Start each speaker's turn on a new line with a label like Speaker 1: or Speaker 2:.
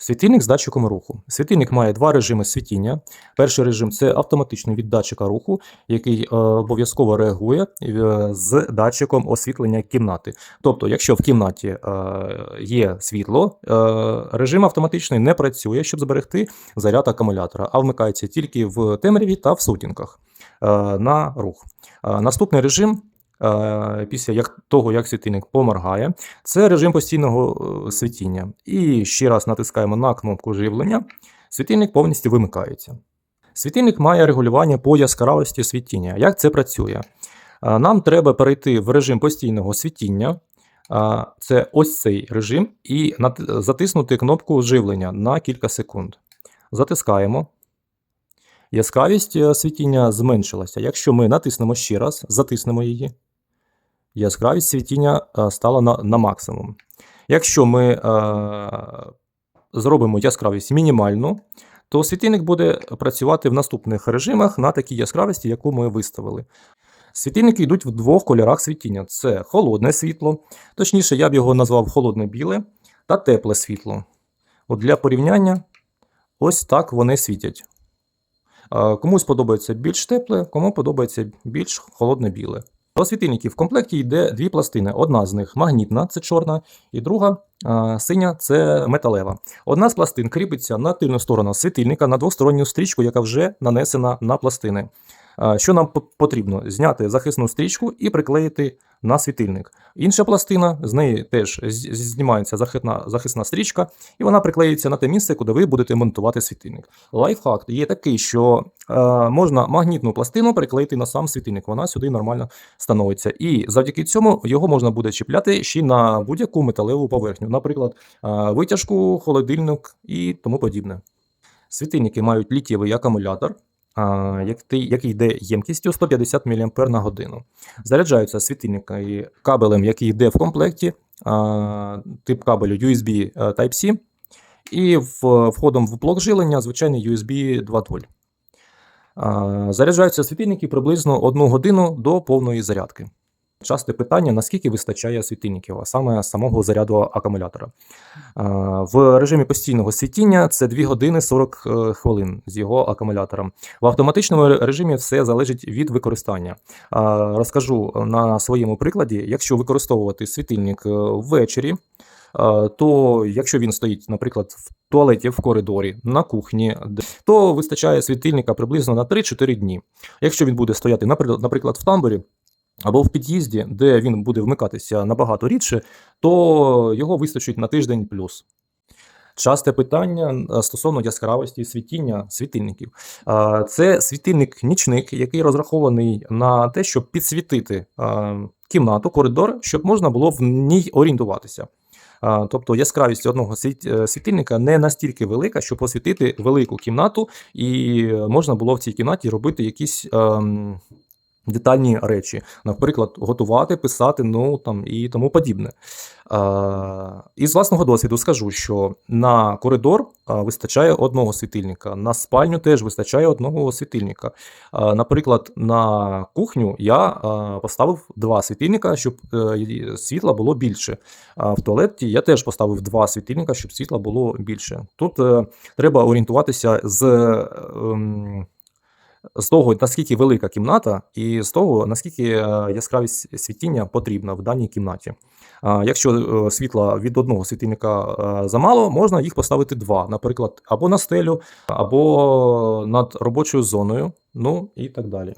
Speaker 1: Світильник з датчиком руху. Світильник має два режими світіння. Перший режим це автоматичний від датчика руху, який е, обов'язково реагує е, з датчиком освітлення кімнати. Тобто, якщо в кімнаті е, є світло, е, режим автоматичний не працює, щоб зберегти заряд акумулятора, а вмикається тільки в темряві та в сутінках е, на рух. Е, Наступний режим. Е, Після як, того, як світильник поморгає, це режим постійного е, світіння. І ще раз натискаємо на кнопку живлення, світильник повністю вимикається. Світильник має регулювання по яскравості світіння. Як це працює? Е, Нам треба перейти в режим постійного світіння. Це ось цей режим, і затиснути кнопку живлення на кілька секунд. Затискаємо. Яскравість світіння зменшилася. Якщо ми натиснемо ще раз, затиснемо її, яскравість світіння е, стала на, на максимум. Якщо ми е, зробимо яскравість мінімальну, то світильник буде працювати в наступних режимах на такій яскравості, яку ми виставили. Світильники йдуть в двох кольорах світіння: це холодне світло, точніше, я б його назвав холодне біле та тепле світло. От для порівняння, ось так вони світять. Е, Комусь подобається більш тепле, кому подобається більш холодне біле. До світильників в комплекті йде дві пластини. Одна з них магнітна, це чорна, і друга синя це металева. Одна з пластин кріпиться на тильну сторону світильника на двосторонню стрічку, яка вже нанесена на пластини. Що нам потрібно? Зняти захисну стрічку і приклеїти на світильник. Інша пластина, з неї теж знімається захисна, захисна стрічка, і вона приклеїться на те місце, куди ви будете монтувати світильник. Лайфхак є такий, що можна магнітну пластину приклеїти на сам світильник. Вона сюди нормально становиться. І завдяки цьому його можна буде чіпляти ще на будь-яку металеву поверхню, наприклад, е, витяжку, холодильник і тому подібне. Світильники мають літієвий акумулятор, який, який йде ємкістю 150 мА на годину. Заряджаються світильники кабелем, який йде в комплекті, тип кабелю USB е, Type-C, і входом в блок жилення звичайний USB 2.0. Заряджаються світильники приблизно 1 годину до повної зарядки. Часте питання, наскільки вистачає світильників, а саме самого заряду акумулятора. В режимі постійного світіння це 2 години 40 е, хвилин з його акумулятором. В автоматичному режимі все залежить від використання. Розкажу на своєму прикладі, якщо використовувати світильник е, ввечері, то якщо він стоїть, наприклад, в туалеті в коридорі, на кухні, то вистачає світильника приблизно на 3-4 дні. Якщо він буде стояти, наприклад, в тамбурі. Або в під'їзді, де він буде вмикатися набагато рідше, то його вистачить на тиждень плюс. Часте питання е, стосовно яскравості світіння світильників. Е, Це світильник-нічник, який розрахований на те, щоб підсвітити е, кімнату, коридор, щоб можна було в ній орієнтуватися. Е, Тобто яскравість одного е, світильника не настільки велика, щоб освітити велику кімнату, і можна було в цій кімнаті робити якісь. Ем, Детальні речі, наприклад, готувати, писати, ну там і тому подібне. Із власного досвіду скажу, що на коридор вистачає одного світильника, на спальню теж вистачає одного світильника. Наприклад, на кухню я поставив два світильника, щоб е, світла було більше. В туалеті я теж поставив два світильника, щоб світла було більше. Тут е, треба орієнтуватися з. З того, наскільки велика кімната, і з того, наскільки е, яскравість світіння потрібна в даній кімнаті. Якщо е, світла від одного світильника е, замало, можна їх поставити два, наприклад, або на стелю, або над робочою зоною, ну і так далі.